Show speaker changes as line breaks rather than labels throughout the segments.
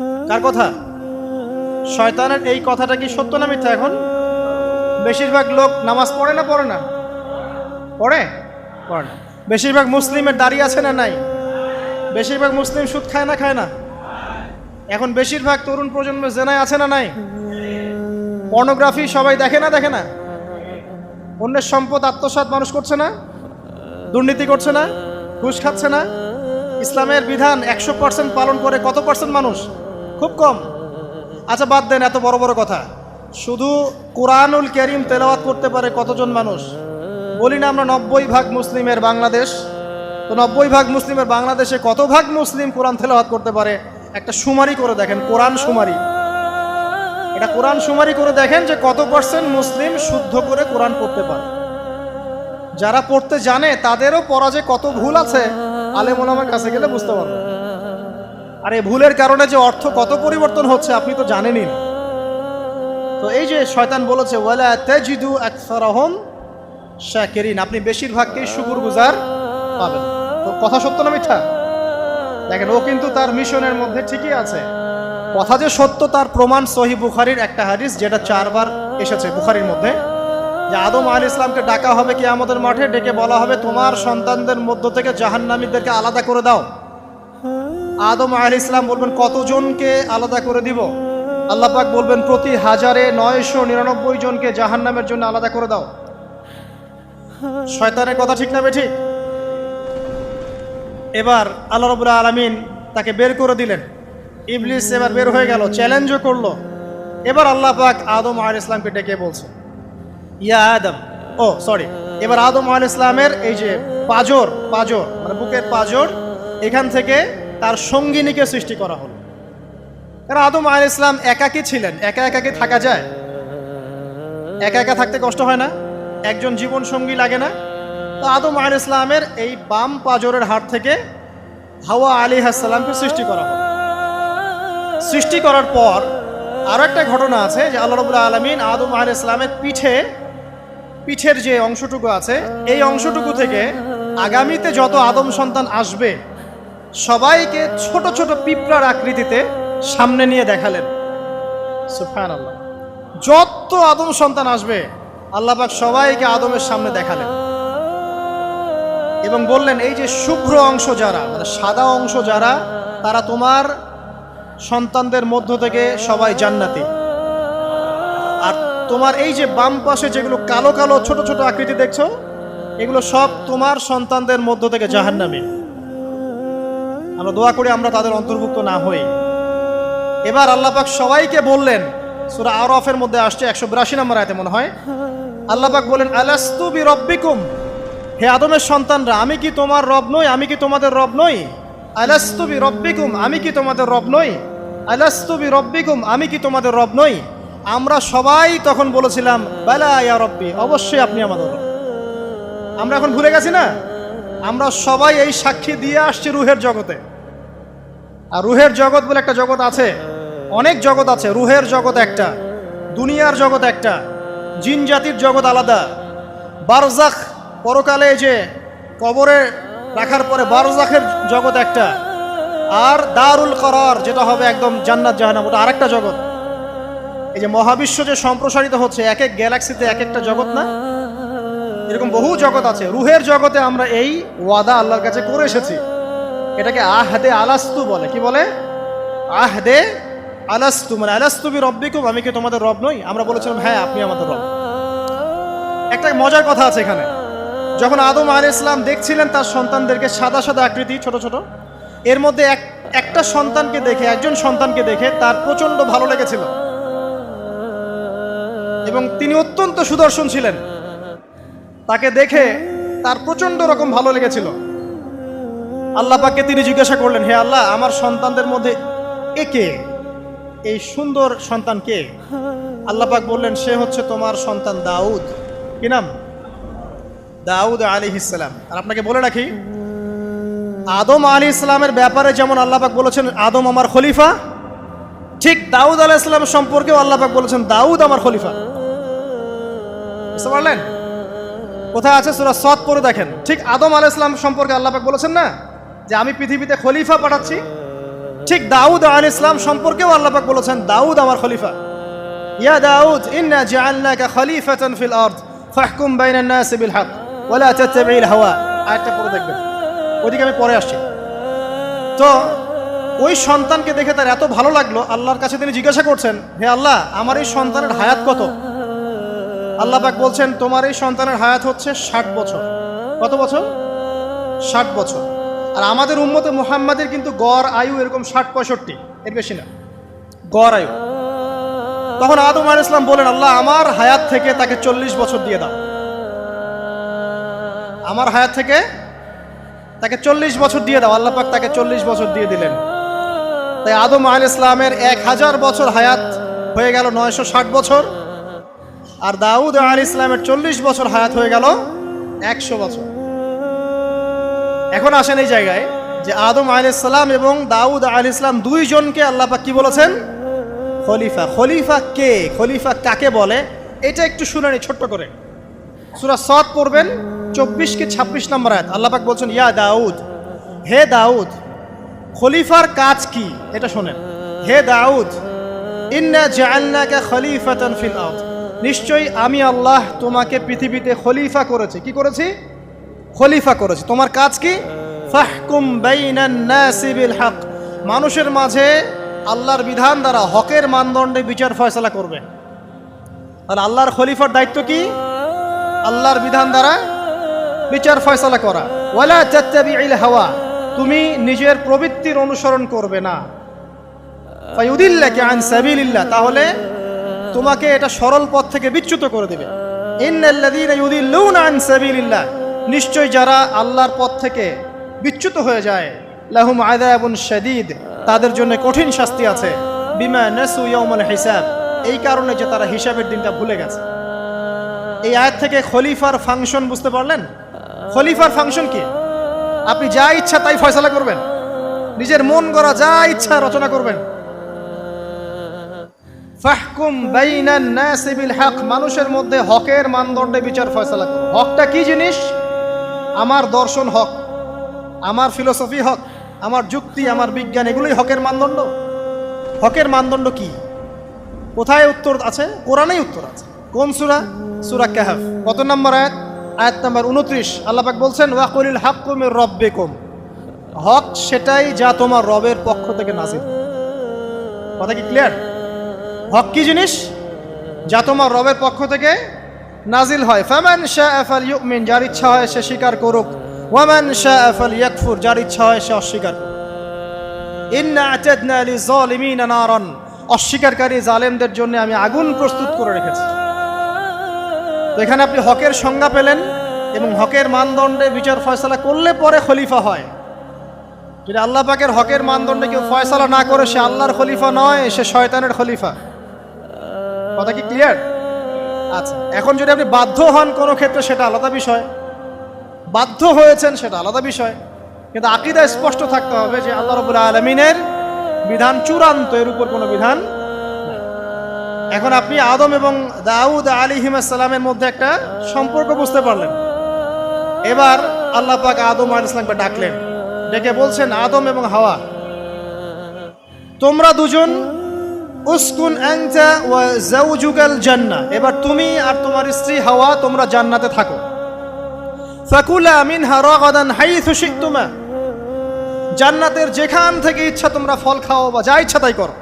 কার কথা? শয়তানের এই কথাটা কি সত্য না মিথ্যা এখন? বেশিরভাগ লোক নামাজ পড়ে না পড়ে না? পড়ে? পড়ে না। বেশিরভাগ মুসলিমের দাড়ি আছে না নাই? বেশিরভাগ মুসলিম সুদ খায় না খায় না? এখন বেশিরভাগ তরুণ প্রজন্মের জেনায় আছে না নাই? পর্নোগ্রাফি সবাই দেখে না দেখে না? অন্যের সম্পদ আত্মসাৎ মানুষ করছে না? দুর্নীতি করছে না? ঘুষ খাচ্ছে না? ইসলামের বিধান একশো পার্সেন্ট পালন করে কত পার্সেন্ট মানুষ? খুব কম। আচ্ছা বাদ দেন এত বড় বড় কথা। শুধু কোরআনুল করিম তেলাওয়াত করতে পারে কতজন মানুষ? বলি না আমরা নব্বই ভাগ মুসলিমের বাংলাদেশ। তো নব্বই ভাগ মুসলিমের বাংলাদেশে কত ভাগ মুসলিম কোরআন তেলাওয়াত করতে পারে? একটা সুমারি করে দেখেন, কোরআন সুমারি। এটা কোরআন সুমারি করে দেখেন যে কত পার্সেন্ট মুসলিম শুদ্ধ করে কোরআন পড়তে পারে। যারা পড়তে জানে, তাদেরও পড়া যে কত ভুল আছে, আলেম ওলামার কাছে গেলে বুঝতে পারবে। আর এই ভুলের কারণে যে অর্থ কত পরিবর্তন হচ্ছে আপনি তো জানেনই না। তো এই যে শয়তান বলেছে, ওয়ালা তাজিদু আকসারাহুম শাকিরিন আপনি বেশিরভাগকেই শুকরগুজার পাবেন। তো কথা সত্য না মিথ্যা? দেখেন, ও কিন্তু তার মিশনের মধ্যে ঠিকই আছে। কথা যে সত্য, তার প্রমাণ সহি বুখারির একটা হাদিস যেটা চারবার এসেছে বুখারির মধ্যে। যে আদম আল ইসলামকে ডাকা হবে কি আমাদের মাঠে, ডেকে বলা হবে, তোমার সন্তানদের মধ্য থেকে জাহান্নামীদেরকে আলাদা করে দাও। আদম আল ইসলাম বলবেন, কতজনকে আলাদা করে দিব? আল্লাহ পাক বলবেন, প্রতি হাজারে নয়শো নিরানব্বই জনকে জাহান্নামের জন্য আলাদা করে দাও। শয়তানের কথা ঠিক না ঠিক এবার আল্লাহ রবুল্লাহ আলমিন তাকে বের করে দিলেন। ইবলিস এবার বের হয়ে গেল, চ্যালেঞ্জও করল। এবার আল্লাহ পাক আদম আল ইসলামকে ডেকে বলছে, ইয়া আদম, ও, সরি, এবার আদম আল ইসলামের এই যে পাজর পাজর মানে বুকের পাজর, এখান থেকে তার সঙ্গিনীকে সৃষ্টি করা হলো। কারণ আদম আল ইসলাম একাকী ছিলেন। একা একাকে থাকা যায়? একা একা থাকতে কষ্ট হয় না? একজন জীবন সঙ্গী লাগে না? তো আদম আল ইসলামের এই বাম পাজরের হাট থেকে হাওয়া আলী হাসালামকে সৃষ্টি করা হলো। সৃষ্টি করার পর আরও একটা ঘটনা আছে যে আল্লাহ রবুল্লা আলমিন আদম আল ইসলামের পিঠে, পিঠের যে অংশটুকু আছে, এই অংশটুকু থেকে আগামীতে যত আদম সন্তান আসবে সবাইকে ছোট ছোট পিঁপড়ার আকৃতিতে সামনে নিয়ে দেখালেন। সুফান আল্লাহ যত আদম সন্তান আসবে আল্লাহ পাক সবাইকে আদমের সামনে দেখালেন। এবং বললেন, এই যে শুভ্র অংশ যারা মানে সাদা অংশ যারা, তারা তোমার সন্তানদের মধ্য থেকে সবাই জান্নাতি। আর তোমার এই যে বাম পাশে যেগুলো কালো কালো ছোট ছোট আকৃতি দেখছ, এগুলো সব তোমার সন্তানদের মধ্য থেকে জাহান্নামী। আমরা দোয়া করি আমরা তাদের অন্তর্ভুক্ত না হই। এবার আল্লাহ পাক সবাইকে বললেন, সুরা আরফের মধ্যে আসছে একশো বিরাশি নম্বর আয়তে মনে হয়। আল্লাহ পাক বলেন, আলাস্তু বি রব্বিকুম হে আদমের সন্তানরা, আমি কি তোমার রব নই? আমি কি তোমাদের রব নই? আলাস্তু বি রব্বিকুম আমি কি তোমাদের রব নই? আলাস্তু বি রব্বিকুম আমি কি তোমাদের রব নই? আমরা সবাই তখন বলেছিলাম, বেলা ইয়া রব্বি। অবশ্যই আপনি আমাদের আমরা এখন ভুলে গেছি না? আমরা সবাই এই সাক্ষী দিয়ে আসছি রুহের জগতে। আর রুহের জগৎ বলে একটা জগৎ আছে। অনেক জগৎ আছে। রুহের জগৎ একটা, দুনিয়ার জগৎ একটা, জিন জাতির জগৎ আলাদা। বারজাখ পরকালে যে কবরে রাখার পরে বারজাখের জগৎ একটা। আর দারুল করার, যেটা হবে একদম জান্নাত জাহানাম ওটা আরেকটা জগৎ। এই যে মহাবিশ্ব যে সম্প্রসারিত হচ্ছে, এক এক গ্যালাক্সিতে এক একটা জগৎ না? এরকম বহু জগৎ আছে। রুহের জগতে আমরা এই ওয়াদা আল্লাহর কাছে করে এসেছি। এটাকে আহদে আলাস্তু বলে। কি বলে? আহদে আলাস্তু। মানে আলাস্তু বি রব্বিকুম, আমি কি তোমাদের রব নই? আমরা বলেছিলাম হ্যাঁ আপনি আমাদের রব। একটা মজার কথা আছে এখানে। যখন আদম আল ইসলাম দেখছিলেন তার সন্তানদেরকে সাদা সাদা আকৃতি, ছোট ছোট, এর মধ্যে এক, একটা সন্তানকে দেখে, একজন সন্তানকে দেখে তার প্রচণ্ড ভালো লেগেছিল। এবং তিনি অত্যন্ত সুদর্শন ছিলেন। তাকে দেখে তার প্রচণ্ড রকম ভালো লেগেছিল। আল্লাহ পাককে তিনি জিজ্ঞাসা করলেন, হে আল্লাহ, আমার সন্তানদের মধ্যে একে এই সুন্দর সন্তান কে? আল্লাহ পাক বললেন, সে হচ্ছে তোমার সন্তান দাউদ। কি নাম? দাউদ আলী ইসলাম আর আপনাকে বলে রাখি, আদম আলী ইসলামের ব্যাপারে যেমন আল্লাহ পাক বলেছেন, আদম আমার খলিফা, ঠিক দাউদ আলাহ ইসলাম সম্পর্কেও আল্লাহ পাক বলেছেন, দাউদ আমার খলিফা। বুঝতে পারলেন? কোথায় আছে সুরা সৎ পড়ে দেখেন। ঠিক আদম আলাহ ইসলাম সম্পর্কে আল্লাহ পাক বলেছেন না? যে আমি পৃথিবীতে খলিফা পাঠাচ্ছি। ঠিক দাউদ আল ইসলাম সম্পর্কেও আল্লাপাক বলেছেন, দাউদ আমার খলিফা। ইয়া দাউদ, ইন্না জাআলনাকা খলিফাতান ফিল আরদ, ফাহকুম বাইনান নাস বিল হক, ওয়ালা তাত্তাবিল হাওয়া। আয়াতটা পড়ে দেখবেন। ওদিকে আমি পরে আসছি। তো ওই সন্তানকে দেখে তার এত ভালো লাগল, আল্লাহর কাছে তিনি জিজ্ঞাসা করছেন, হে আল্লাহ, আমার এই সন্তানের হায়াত কত? আল্লাহ পাক বলছেন, তোমার এই সন্তানের হায়াত হচ্ছে ষাট বছর। কত বছর? ষাট বছর। আর আমাদের উম্মতে মুহাম্মাদের কিন্তু গড় আয়ু এরকম ষাট পঁয়ষট্টি। এর বেশি না। গড় আয়ু। তখন আদম আল ইসলাম বলেন, আল্লাহ, আমার হায়াত থেকে তাকে চল্লিশ বছর দিয়ে দাও। আমার হায়াত থেকে তাকে চল্লিশ বছর দিয়ে দাও। আল্লাহ পাক তাকে চল্লিশ বছর দিয়ে দিলেন। তাই আদম আল ইসলামের এক হাজার বছর হায়াত হয়ে গেল নয়শো ষাট বছর। আর দাউদ আল ইসলামের চল্লিশ বছর হায়াত হয়ে গেল একশো বছর। এখন আসেন এই জায়গায় যে আদম আল ইসলাম এবং দাউদ আল ইসলাম দুইজনকে আল্লাহ পাক কি বলেছেন? খলিফা। খলিফা কে? খলিফা কাকে বলে? এটা একটু শুনে নি ছোট্ট করে। সুরা সৎ পড়বেন, চব্বিশ কি ছাব্বিশ নম্বর আয়াত। আল্লাহ পাক বলছেন, ইয়া দাউদ, হে দাউদ, খলিফার কাজ কি? এটা শোনেন। হে দাউদ, ইন্না জাআলনাকা খলিফাতান ফিল আরদ। নিশ্চয়ই আমি আল্লাহ তোমাকে পৃথিবীতে খলিফা করেছি। কি করেছি? খলিফা করেছি। তোমার কাজ কি? ফাহকুম হক। মানুষের মাঝে আল্লাহর বিধান দ্বারা হকের মানদণ্ডে বিচার ফয়সালা করবে। আর আল্লাহর খলিফার দায়িত্ব কি? আল্লাহর বিধান দ্বারা বিচার ফয়সালা করা। ওয়ালা হাওয়া। তুমি নিজের প্রবৃত্তির অনুসরণ করবে না। তাহলে তোমাকে এটা সরল পথ থেকে বিচ্যুত করে দেবে। নিশ্চয় যারা আল্লাহর পথ থেকে বিচ্যুত হয়ে যায়, লাহুম আযাবুন শাদীদ, তাদের জন্য কঠিন শাস্তি আছে। বিমা নাসু হিসাব। এই কারণে যে তারা হিসাবের দিনটা ভুলে গেছে। এই আয়াত থেকে খলিফার ফাংশন বুঝতে পারলেন? খলিফার ফাংশন কি? আপনি যা ইচ্ছা তাই ফয়সালা করবেন। নিজের মন গড়া যা ইচ্ছা রচনা করবেন। ফাহকুম বাইনান নাসি বিল হক, মানুষের মধ্যে হকের মানদণ্ডে বিচার ফয়সালা করো। হকটা কি জিনিস? আমার দর্শন হক, আমার ফিলোসফি হক, আমার যুক্তি, আমার বিজ্ঞান, এগুলোই হকের মানদণ্ড। হকের মানদণ্ড কি? কোথায় উত্তর আছে? কোরআনেই উত্তর আছে। কোন সুরা? সুরা কাহাফ। কত নম্বর আয়াত? আয়াত নাম্বার উনত্রিশ আল্লাপাক বলছেন ওয়াকুলিল হাক্কুমির রব্বেকুম। হক সেটাই যা তোমার রবের পক্ষ থেকে নাজিল। কথা কি ক্লিয়ার হক কি জিনিস? যা তোমার রবের পক্ষ থেকে নাজিল হয়। ফামান শাহ ইউমিন যার ইচ্ছা হয় সে স্বীকার করুক। ওয়ামান শাহ ইয়াকফুর যার ইচ্ছা হয় সে অস্বীকার অস্বীকারী জালেমদের জন্য আমি আগুন প্রস্তুত করে রেখেছি। এখানে আপনি হকের সংজ্ঞা পেলেন এবং হকের মানদণ্ডে বিচার ফয়সালা করলে পরে খলিফা হয়। যদি আল্লাহ পাকের হকের মানদণ্ডে কেউ ফয়সালা না করে, সে আল্লাহর খলিফা নয়, সে শয়তানের খলিফা। কথা কি ক্লিয়ার আচ্ছা এখন যদি আপনি বাধ্য হন কোনো ক্ষেত্রে, সেটা আলাদা বিষয়। বাধ্য হয়েছেন, সেটা আলাদা বিষয়। কিন্তু আকিদা স্পষ্ট থাকতে হবে যে আল্লাহ রবুল্লা আলমিনের বিধান চূড়ান্ত, এর উপর কোনো বিধান এখন আপনি আদম এবং দাউদ আলী হিমাসালামের মধ্যে একটা সম্পর্ক বুঝতে পারলেন। এবার আল্লাহ পাক আদম আল ইসলামকে ডাকলেন। ডেকে বলছেন, আদম এবং হাওয়া, তোমরা দুজন উসকুন আনতা ওয়া জাওজুকাল জান্নাহ। এবার তুমি আর তোমার স্ত্রী হাওয়া, তোমরা জান্নাতে থাকো। ফাকুলা মিনহা রাগাদান হাইথু শিকতুমা। জান্নাতের যেখান থেকে ইচ্ছা তোমরা ফল খাও বা যা ইচ্ছা তাই করো।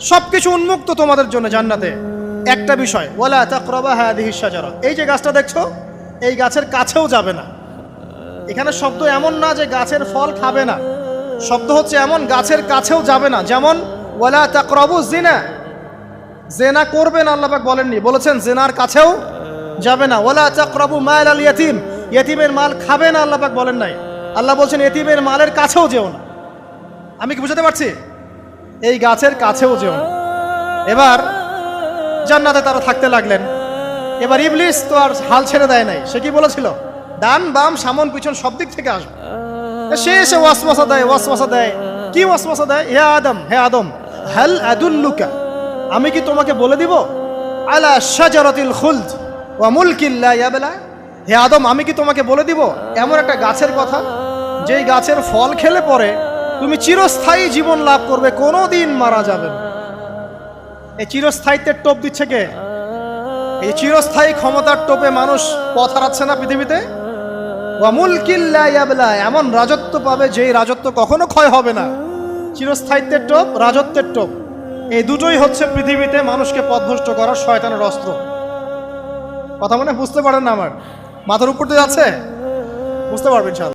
সবকিছু উন্মুক্ত তোমাদের জন্য জান্নাতে। একটা বিষয়, ওয়ালা তাকরাবা হাদিহি শাজারা। এই যে গাছটা দেখছ, এই গাছের কাছেও যাবে না। এখানে শব্দ এমন না যে গাছের ফল খাবে না। শব্দ হচ্ছে এমন, গাছের কাছেও যাবে না। যেমন ওয়ালা তাকরাবু জিনা জেনা করবেন আল্লাপাক বলেননি। বলেছেন জেনার কাছেও যাবে না। ওয়ালা তাকরাবু মাল আল ইয়াতিম। ইয়েতিমের মাল খাবে না আল্লাপাক বলেন নাই। আল্লাহ বলছেন এতিমের মালের কাছেও যেও না। আমি কি বুঝাতে পারছি? এই গাছের কাছেও যেও না। এবার জান্নাতে তারা থাকতে লাগলেন। এবার ইবলিস তো আর হাল ছেড়ে দেয় নাই। সে কি বলেছিল? ডান, বাম, সামন, পিছন সব দিক থেকে আসবে। সে এসে ওয়াসওয়াসা দেয় ওয়াসওয়াসা দেয়। কি ওয়াসওয়াসা দেয়? হে আদম হে আদম। হাল আদুল্লুকা? আমি কি তোমাকে বলে দিব? আলা শাজারাতিল খুলদ ওয়া মুলকিল্লা ইয়াবলা? হে আদম, আমি কি তোমাকে বলে দিব? এমন একটা গাছের কথা, যেই গাছের ফল খেলে পরে তুমি চিরস্থায়ী জীবন লাভ করবে কোনো দিন মারা যাবে এই চিরস্থায়িত্বের টোপ দিচ্ছে কে? এই চিরস্থায়ী ক্ষমতার টোপে মানুষ পথ হারাচ্ছে না পৃথিবীতে? ওয়ামুল কিল্লা ইয়াবলা, এমন রাজত্ব পাবে যেই রাজত্ব কখনো ক্ষয় হবে না। চিরস্থায়িত্বের টোপ, রাজত্বের টোপ। এই দুটোই হচ্ছে পৃথিবীতে মানুষকে পথভ্রষ্ট করার শয়তানের অস্ত্র। কথা মনে বুঝতে পারেন না আমার? মাথার উপর দিয়ে যাচ্ছে বুঝতে পারবেন